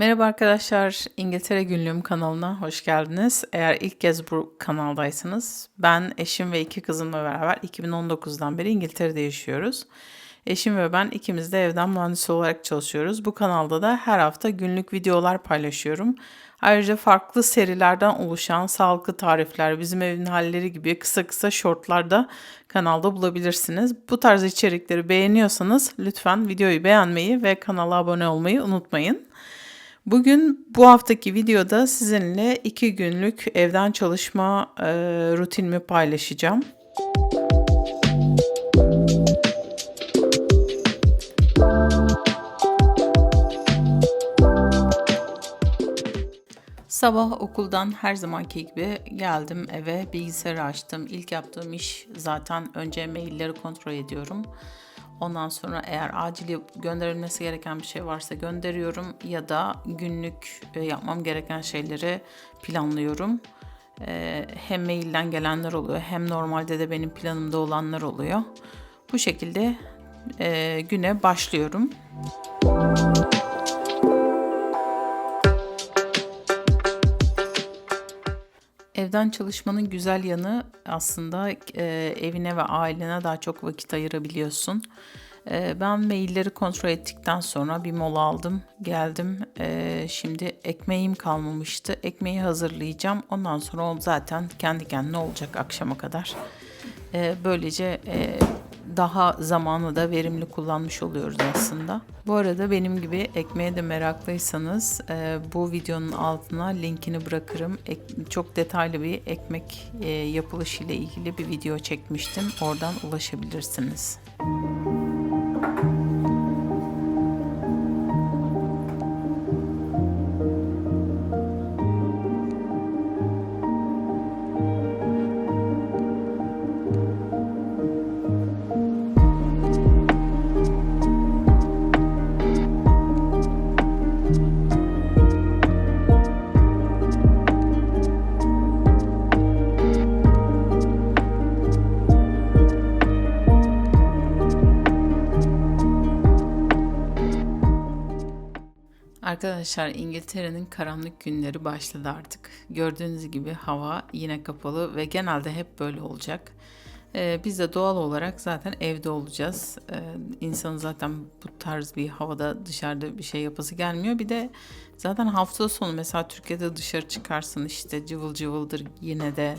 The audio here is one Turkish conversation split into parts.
Merhaba arkadaşlar, İngiltere Günlüğüm kanalına hoş geldiniz. Eğer ilk kez bu kanaldaysanız, ben eşim ve iki kızımla beraber 2019'dan beri İngiltere'de yaşıyoruz. Eşim ve ben ikimiz de evden mühendis olarak çalışıyoruz. Bu kanalda da her hafta günlük videolar paylaşıyorum. Ayrıca farklı serilerden oluşan sağlıklı tarifler, bizim evin halleri gibi kısa kısa shortlar da kanalda bulabilirsiniz. Bu tarz içerikleri beğeniyorsanız lütfen videoyu beğenmeyi ve kanala abone olmayı unutmayın. Bugün bu haftaki videoda sizinle iki günlük evden çalışma e, rutinimi paylaşacağım. Sabah okuldan her zamanki gibi geldim eve, bilgisayarı açtım. İlk yaptığım iş zaten önce mailleri kontrol ediyorum. Ondan sonra eğer acil gönderilmesi gereken bir şey varsa gönderiyorum ya da günlük e, yapmam gereken şeyleri planlıyorum. E, hem mailden gelenler oluyor hem normalde de benim planımda olanlar oluyor. Bu şekilde e, güne başlıyorum. Evden çalışmanın güzel yanı aslında e, evine ve ailene daha çok vakit ayırabiliyorsun. E, ben mailleri kontrol ettikten sonra bir mola aldım, geldim. E, şimdi ekmeğim kalmamıştı. Ekmeği hazırlayacağım. Ondan sonra o zaten kendi kendine olacak akşama kadar. E, böylece e, daha zamanı da verimli kullanmış oluyoruz aslında. Bu arada benim gibi ekmeğe de meraklıysanız e, bu videonun altına linkini bırakırım. Çok detaylı bir ekmek e, yapılışı ile ilgili bir video çekmiştim. Oradan ulaşabilirsiniz. Arkadaşlar İngiltere'nin karanlık günleri başladı artık. Gördüğünüz gibi hava yine kapalı ve genelde hep böyle olacak. Ee, biz de doğal olarak zaten evde olacağız. Ee, insanın zaten bu tarz bir havada dışarıda bir şey yapası gelmiyor. Bir de zaten hafta sonu mesela Türkiye'de dışarı çıkarsın işte cıvıl cıvıldır yine de.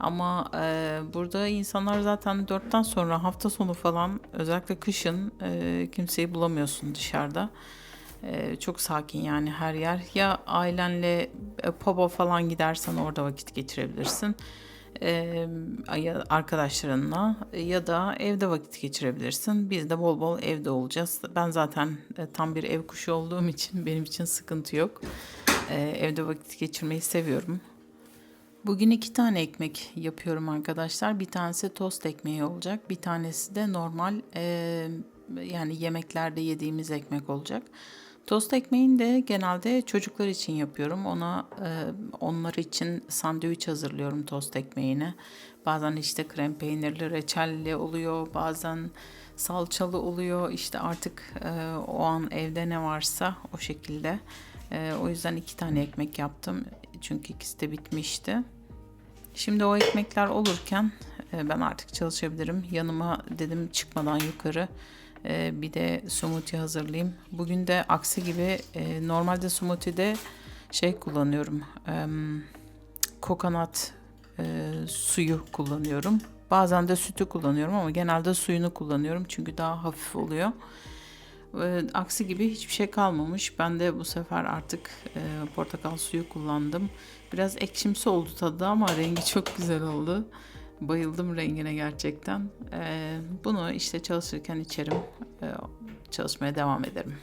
Ama e, burada insanlar zaten dörtten sonra hafta sonu falan özellikle kışın e, kimseyi bulamıyorsun dışarıda. Ee, çok sakin yani her yer. Ya ailenle e, pub'a falan gidersen orada vakit geçirebilirsin. Ee, ya arkadaşlarınla ya da evde vakit geçirebilirsin. Biz de bol bol evde olacağız. Ben zaten e, tam bir ev kuşu olduğum için benim için sıkıntı yok. Ee, evde vakit geçirmeyi seviyorum. Bugün iki tane ekmek yapıyorum arkadaşlar. Bir tanesi tost ekmeği olacak. Bir tanesi de normal e, yani yemeklerde yediğimiz ekmek olacak. Tost ekmeğini de genelde çocuklar için yapıyorum. Ona e, onlar için sandviç hazırlıyorum tost ekmeğini. Bazen işte krem peynirli, reçelli oluyor. Bazen salçalı oluyor. İşte artık e, o an evde ne varsa o şekilde. E, o yüzden iki tane ekmek yaptım. Çünkü ikisi de bitmişti. Şimdi o ekmekler olurken e, ben artık çalışabilirim. Yanıma dedim çıkmadan yukarı ee, bir de smoothie hazırlayayım. Bugün de aksi gibi e, normalde smoothie'de şey kullanıyorum. E, kokonat e, suyu kullanıyorum. Bazen de sütü kullanıyorum ama genelde suyunu kullanıyorum çünkü daha hafif oluyor. E, aksi gibi hiçbir şey kalmamış. Ben de bu sefer artık e, portakal suyu kullandım. Biraz ekşimsi oldu tadı ama rengi çok güzel oldu. Bayıldım rengine gerçekten. Ee, bunu işte çalışırken içerim. Ee, çalışmaya devam ederim.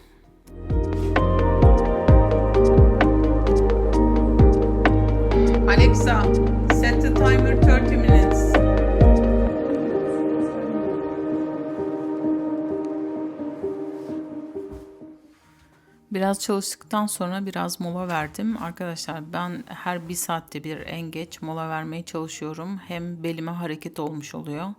Alexa, set the timer 30 minutes. Biraz çalıştıktan sonra biraz mola verdim. Arkadaşlar ben her bir saatte bir en geç mola vermeye çalışıyorum. Hem belime hareket olmuş oluyor.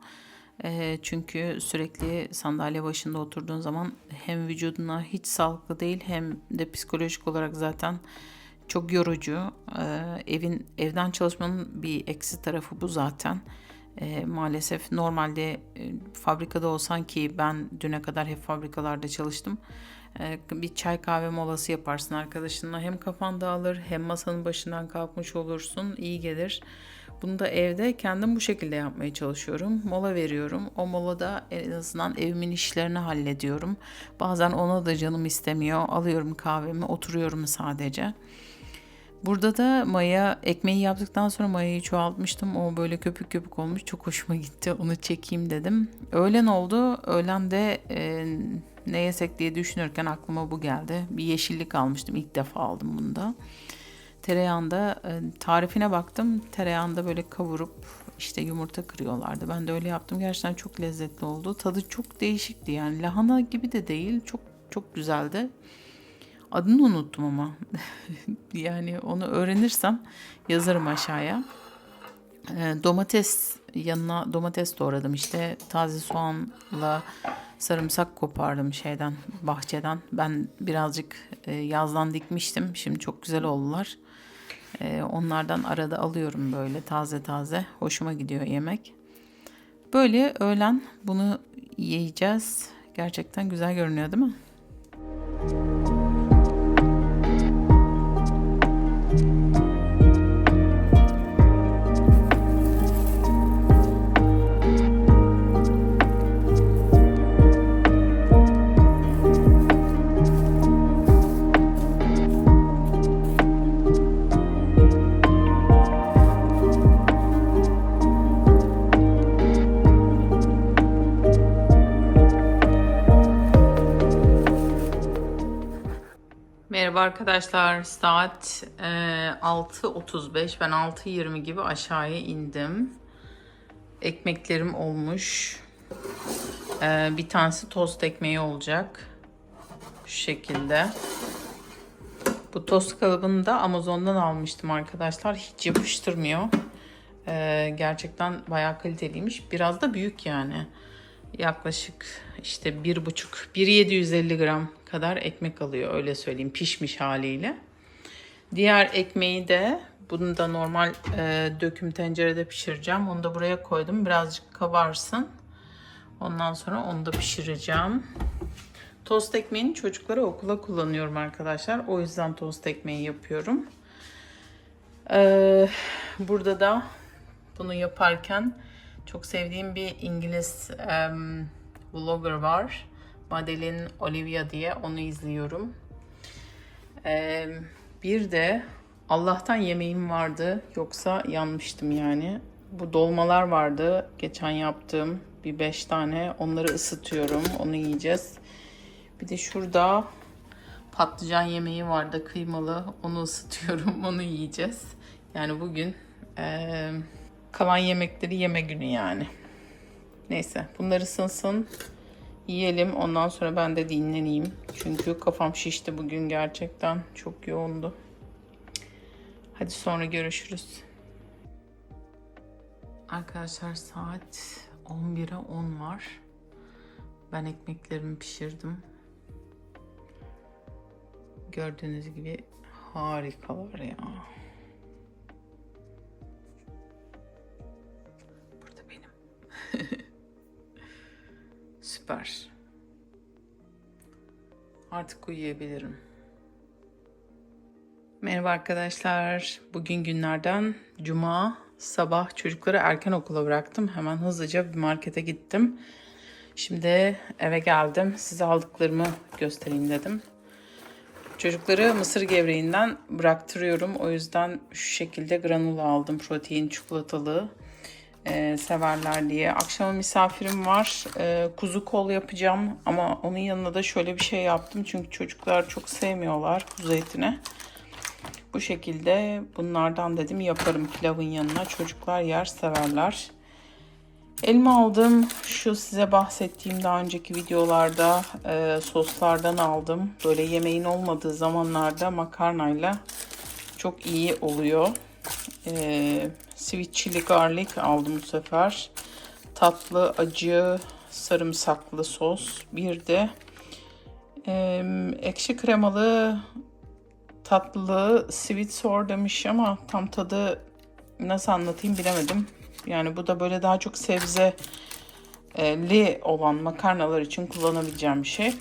Ee, çünkü sürekli sandalye başında oturduğun zaman hem vücuduna hiç sağlıklı değil hem de psikolojik olarak zaten çok yorucu. Ee, evin evden çalışmanın bir eksi tarafı bu zaten. Ee, maalesef normalde e, fabrikada olsan ki ben düne kadar hep fabrikalarda çalıştım. Ee, bir çay kahve molası yaparsın arkadaşınla. Hem kafan dağılır hem masanın başından kalkmış olursun. iyi gelir. Bunu da evde kendim bu şekilde yapmaya çalışıyorum. Mola veriyorum. O molada en azından evimin işlerini hallediyorum. Bazen ona da canım istemiyor. Alıyorum kahvemi, oturuyorum sadece. Burada da maya ekmeği yaptıktan sonra mayayı çoğaltmıştım. O böyle köpük köpük olmuş. Çok hoşuma gitti. Onu çekeyim dedim. Öğlen oldu. Öğlen de e, ne yesek diye düşünürken aklıma bu geldi. Bir yeşillik almıştım. İlk defa aldım bunu da. Tereyağında e, tarifine baktım. Tereyağında böyle kavurup işte yumurta kırıyorlardı. Ben de öyle yaptım. Gerçekten çok lezzetli oldu. Tadı çok değişikti yani. Lahana gibi de değil. Çok çok güzeldi. Adını unuttum ama. yani onu öğrenirsem yazarım aşağıya. E, domates yanına domates doğradım işte taze soğanla sarımsak kopardım şeyden bahçeden. Ben birazcık e, yazdan dikmiştim. Şimdi çok güzel oldular. E, onlardan arada alıyorum böyle taze taze. Hoşuma gidiyor yemek. Böyle öğlen bunu yiyeceğiz. Gerçekten güzel görünüyor değil mi? Merhaba arkadaşlar. Saat e, 6.35. Ben 6.20 gibi aşağıya indim. Ekmeklerim olmuş. E, bir tanesi tost ekmeği olacak. Şu şekilde. Bu tost kalıbını da Amazon'dan almıştım arkadaşlar. Hiç yapıştırmıyor. E, gerçekten bayağı kaliteliymiş. Biraz da büyük yani. Yaklaşık işte bir buçuk, 1.750 gram kadar ekmek alıyor öyle söyleyeyim pişmiş haliyle. Diğer ekmeği de bunu da normal e, döküm tencerede pişireceğim. Onu da buraya koydum. Birazcık kabarsın. Ondan sonra onu da pişireceğim. Tost ekmeğini çocuklara okula kullanıyorum arkadaşlar. O yüzden tost ekmeği yapıyorum. Ee, burada da bunu yaparken çok sevdiğim bir İngiliz um, vlogger var. Madeline Olivia diye onu izliyorum. Ee, bir de Allah'tan yemeğim vardı. Yoksa yanmıştım yani. Bu dolmalar vardı. Geçen yaptığım bir beş tane. Onları ısıtıyorum. Onu yiyeceğiz. Bir de şurada patlıcan yemeği vardı kıymalı. Onu ısıtıyorum. Onu yiyeceğiz. Yani bugün e, kalan yemekleri yeme günü yani. Neyse bunlar ısınsın. Yiyelim ondan sonra ben de dinleneyim. Çünkü kafam şişti bugün gerçekten. Çok yoğundu. Hadi sonra görüşürüz. Arkadaşlar saat 11'e 10 var. Ben ekmeklerimi pişirdim. Gördüğünüz gibi harikalar ya. Süper. Artık uyuyabilirim. Merhaba arkadaşlar. Bugün günlerden cuma sabah çocukları erken okula bıraktım. Hemen hızlıca bir markete gittim. Şimdi eve geldim. Size aldıklarımı göstereyim dedim. Çocukları mısır gevreğinden bıraktırıyorum. O yüzden şu şekilde granula aldım. Protein çikolatalı e, severler diye. Akşama misafirim var. E, kuzu kol yapacağım ama onun yanına da şöyle bir şey yaptım. Çünkü çocuklar çok sevmiyorlar kuzu etini. Bu şekilde bunlardan dedim yaparım pilavın yanına. Çocuklar yer severler. Elma aldım. Şu size bahsettiğim daha önceki videolarda e, soslardan aldım. Böyle yemeğin olmadığı zamanlarda makarnayla çok iyi oluyor. E, sweet chili garlic aldım bu sefer. tatlı, acı, sarımsaklı sos. Bir de e, ekşi kremalı tatlı sweet sour demiş ama tam tadı nasıl anlatayım bilemedim. Yani bu da böyle daha çok sebzeli olan makarnalar için kullanabileceğim bir şey.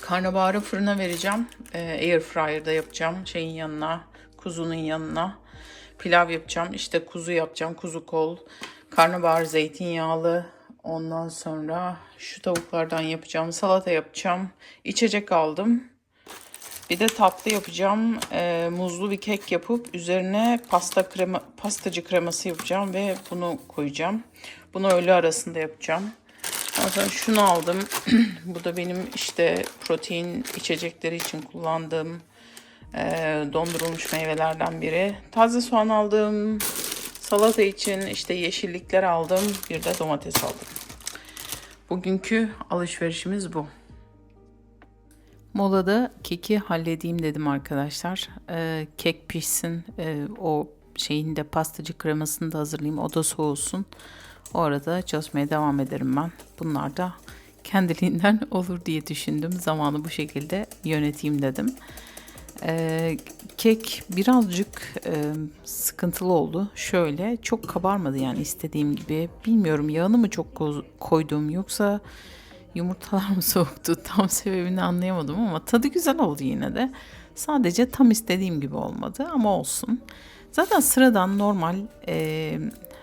Karnabaharı fırına vereceğim. Ee, air fryer'da yapacağım. Şeyin yanına, kuzunun yanına. Pilav yapacağım. İşte kuzu yapacağım. Kuzu kol. Karnabahar zeytinyağlı. Ondan sonra şu tavuklardan yapacağım. Salata yapacağım. İçecek aldım. Bir de tatlı yapacağım. Ee, muzlu bir kek yapıp üzerine pasta krema, pastacı kreması yapacağım ve bunu koyacağım. Bunu öğle arasında yapacağım. Sonra şunu aldım. Bu da benim işte protein içecekleri için kullandığım e, dondurulmuş meyvelerden biri. Taze soğan aldım. Salata için işte yeşillikler aldım. Bir de domates aldım. Bugünkü alışverişimiz bu. Molada keki halledeyim dedim arkadaşlar. Ee, kek pişsin. Ee, o şeyin de pastacı kremasını da hazırlayayım. O da soğusun. O arada çalışmaya devam ederim ben. Bunlar da kendiliğinden olur diye düşündüm. Zamanı bu şekilde yöneteyim dedim. Ee, kek birazcık e, sıkıntılı oldu. Şöyle çok kabarmadı yani istediğim gibi. Bilmiyorum yağını mı çok ko- koydum yoksa yumurtalar mı soğuktu? Tam sebebini anlayamadım ama tadı güzel oldu yine de. Sadece tam istediğim gibi olmadı ama olsun. Zaten sıradan normal e,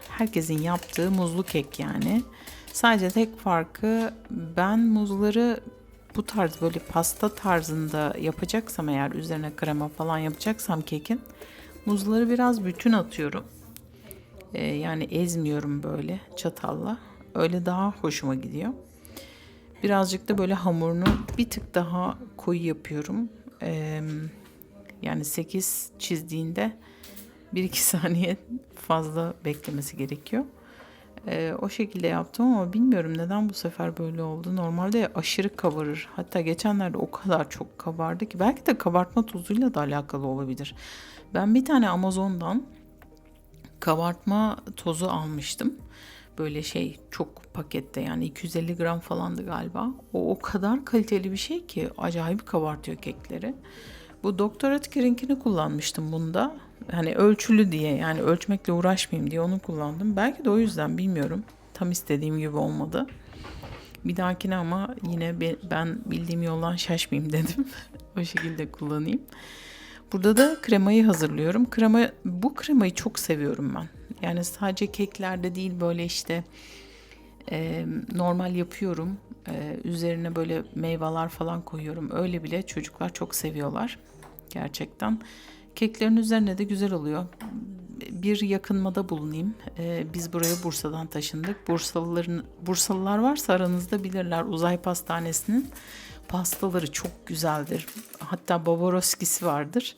herkesin yaptığı muzlu kek yani. Sadece tek farkı ben muzları bu tarz böyle pasta tarzında yapacaksam eğer üzerine krema falan yapacaksam kekin muzları biraz bütün atıyorum. Ee, yani ezmiyorum böyle çatalla. Öyle daha hoşuma gidiyor. Birazcık da böyle hamurunu bir tık daha koyu yapıyorum. Ee, yani 8 çizdiğinde 1-2 saniye fazla beklemesi gerekiyor. Ee, o şekilde yaptım ama bilmiyorum neden bu sefer böyle oldu. Normalde aşırı kabarır. Hatta geçenlerde o kadar çok kabardı ki belki de kabartma tozuyla da alakalı olabilir. Ben bir tane Amazon'dan kabartma tozu almıştım. Böyle şey çok pakette yani 250 gram falandı galiba. O o kadar kaliteli bir şey ki acayip kabartıyor kekleri. Bu Doktor Oetker'inkini kullanmıştım bunda. Hani ölçülü diye yani ölçmekle uğraşmayayım diye onu kullandım. Belki de o yüzden bilmiyorum. Tam istediğim gibi olmadı. Bir dahakine ama yine ben bildiğim yoldan şaşmayayım dedim. o şekilde kullanayım. Burada da kremayı hazırlıyorum. Krema bu kremayı çok seviyorum ben. Yani sadece keklerde değil böyle işte e, normal yapıyorum. E, üzerine böyle meyveler falan koyuyorum. Öyle bile çocuklar çok seviyorlar. Gerçekten. Keklerin üzerine de güzel oluyor. Bir yakınmada bulunayım. Ee, biz buraya Bursa'dan taşındık. Bursalıların Bursalılar varsa aranızda bilirler. Uzay Pastanesi'nin pastaları çok güzeldir. Hatta Boboroski'si vardır.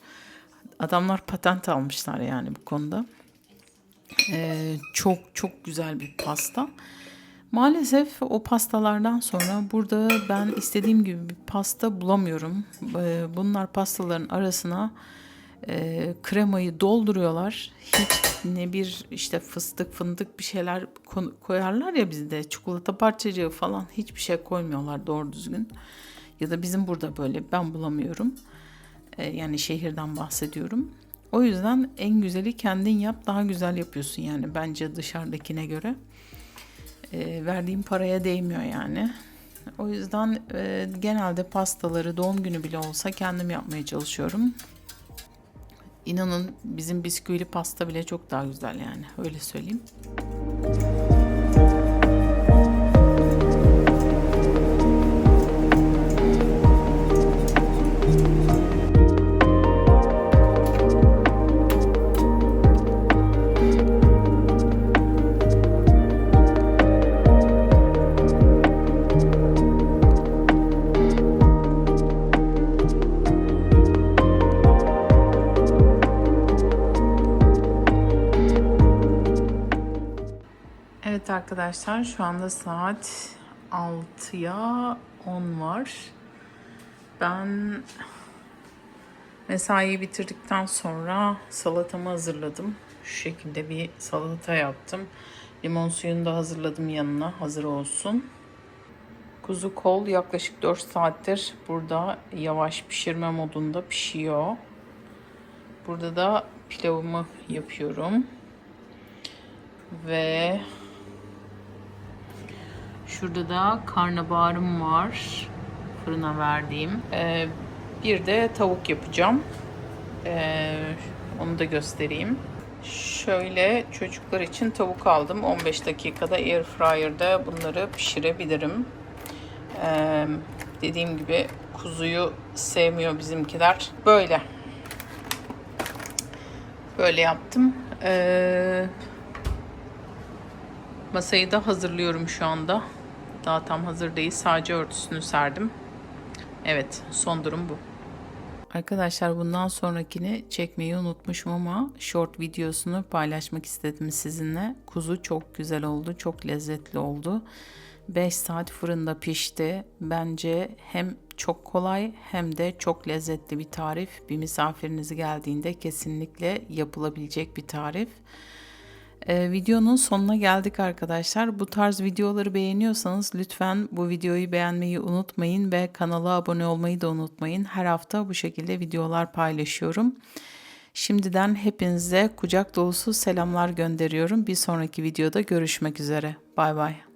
Adamlar patent almışlar yani bu konuda. Ee, çok çok güzel bir pasta. Maalesef o pastalardan sonra burada ben istediğim gibi bir pasta bulamıyorum. Ee, bunlar pastaların arasına e, kremayı dolduruyorlar. Hiç ne bir işte fıstık fındık bir şeyler koyarlar ya bizde çikolata parçacığı falan hiçbir şey koymuyorlar doğru düzgün. Ya da bizim burada böyle ben bulamıyorum. E, yani şehirden bahsediyorum. O yüzden en güzeli kendin yap daha güzel yapıyorsun yani bence dışarıdakine göre. E, verdiğim paraya değmiyor yani. O yüzden e, genelde pastaları doğum günü bile olsa kendim yapmaya çalışıyorum. İnanın bizim bisküvili pasta bile çok daha güzel yani öyle söyleyeyim. Evet arkadaşlar şu anda saat 6'ya 10 var. Ben mesaiyi bitirdikten sonra salatamı hazırladım. Şu şekilde bir salata yaptım. Limon suyunu da hazırladım yanına. Hazır olsun. Kuzu kol yaklaşık 4 saattir burada yavaş pişirme modunda pişiyor. Burada da pilavımı yapıyorum. Ve şurada da karnabaharım var. Fırına verdiğim. Ee, bir de tavuk yapacağım. Ee, onu da göstereyim. Şöyle çocuklar için tavuk aldım. 15 dakikada air fryer'da bunları pişirebilirim. Ee, dediğim gibi kuzuyu sevmiyor bizimkiler. Böyle. Böyle yaptım. Ee, masayı da hazırlıyorum şu anda. Daha tam hazır değil. Sadece örtüsünü serdim. Evet, son durum bu. Arkadaşlar bundan sonrakini çekmeyi unutmuşum ama short videosunu paylaşmak istedim sizinle. Kuzu çok güzel oldu, çok lezzetli oldu. 5 saat fırında pişti. Bence hem çok kolay hem de çok lezzetli bir tarif. Bir misafiriniz geldiğinde kesinlikle yapılabilecek bir tarif. Ee, videonun sonuna geldik arkadaşlar. Bu tarz videoları beğeniyorsanız lütfen bu videoyu beğenmeyi unutmayın ve kanala abone olmayı da unutmayın. Her hafta bu şekilde videolar paylaşıyorum. Şimdiden hepinize kucak dolusu selamlar gönderiyorum. Bir sonraki videoda görüşmek üzere. Bay bay.